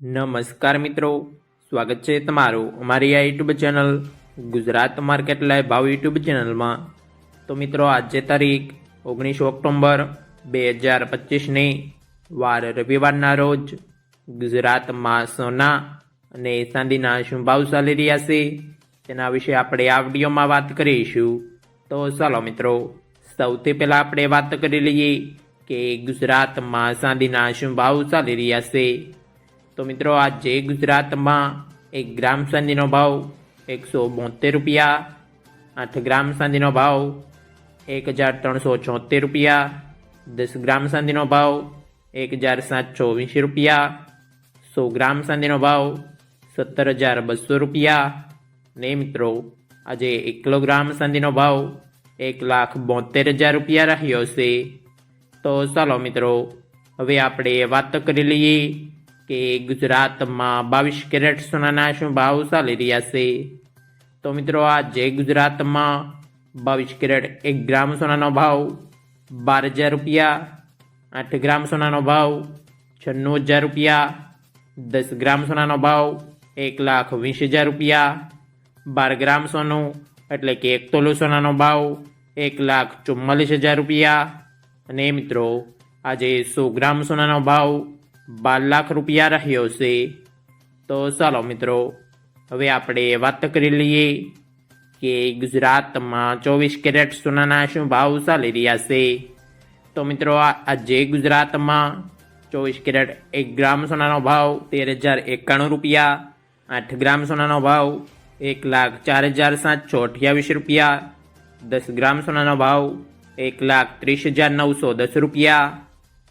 નમસ્કાર મિત્રો. સ્વાગત છે તમારું અમારી આ YouTube channel Gujarat market live ભાવ યુટ્યુબ ચેનલમાં. તો મિત્રો, આજે તારીખ ઓગણીસ ઓક્ટોબર બે હજાર પચીસની વાર રવિવારના રોજ ગુજરાતમાં સોના અને ચાંદીના શું ભાવ ચાલી રહ્યા છે તેના વિશે આપણે આ વિડીયોમાં વાત કરીશું. તો ચાલો મિત્રો, સૌથી પહેલાં આપણે વાત કરી લઈએ કે ગુજરાતમાં ચાંદીના શું ભાવ ચાલી રહ્યા છે. તો મિત્રો આજે ગુજરાતમાં એક ગ્રામ ચાંદીનો ભાવ એકસો બોતેર રૂપિયા, આઠ ગ્રામ ચાંદીનો ભાવ એક હજાર ત્રણસો છોતેર રૂપિયા, દસ ગ્રામ ચાંદીનો ભાવ એક હજાર સાતસો વીસ રૂપિયા, સો ગ્રામ ચાંદીનો ભાવ સત્તર હજાર બસો રૂપિયા. ને મિત્રો, આજે એક કિલોગ્રામ ચાંદીનો ભાવ એક લાખ બોતેર હજાર રૂપિયા રહ્યો છે. તો ચાલો મિત્રો, હવે આપણે વાત કરી લઈએ કે ગુજરાતમાં બાવીસ કેરેટ સોનાના શું ભાવ ચાલી રહ્યા છે? તો મિત્રો આજે ગુજરાતમાં બાવીસ કેરેટ એક ગ્રામ સોનાનો ભાવ, બાર હજાર રૂપિયા, આઠ ગ્રામ સોનાનો ભાવ, છન્નું હજાર રૂપિયા, દસ ગ્રામ સોનાનો ભાવ, એક લાખ વીસ હજાર રૂપિયા, બાર ગ્રામ સોનું, એટલે કે એક તોલો સોનાનો ભાવ, એક લાખ ચુમ્માલીસ હજાર રૂપિયા. અને મિત્રો આજે સો ગ્રામ સોનાનો ભાવ બાર લાખ રૂપિયા રહ્યો છે. તો ચાલો મિત્રો, હવે આપણે વાત કરી લઈએ કે ગુજરાતમાં ચોવીસ કેરેટ સોનાના શું ભાવ ચાલી રહ્યા છે. તો મિત્રો આજે ગુજરાતમાં ચોવીસ કેરેટ એક ગ્રામ સોનાનો ભાવ તેર હજાર એકાણું રૂપિયા, આઠ ગ્રામ સોનાનો ભાવ એક લાખ ચાર હજાર સાતસો અઠ્યાવીસ રૂપિયા, દસ ગ્રામ સોનાનો ભાવ એક લાખ ત્રીસ હજાર નવસો દસ રૂપિયા,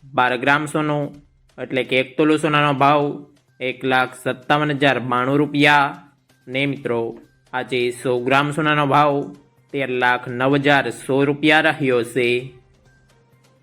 બાર ગ્રામ સોનું એટલે કે એક તોલો સોનાનો ભાવ એક લાખ સત્તાવન હજાર બાણું રૂપિયા. ને મિત્રો, આજે સો ગ્રામ સોનાનો ભાવ તેર લાખ નવ હજાર સો રૂપિયા રહ્યો છે.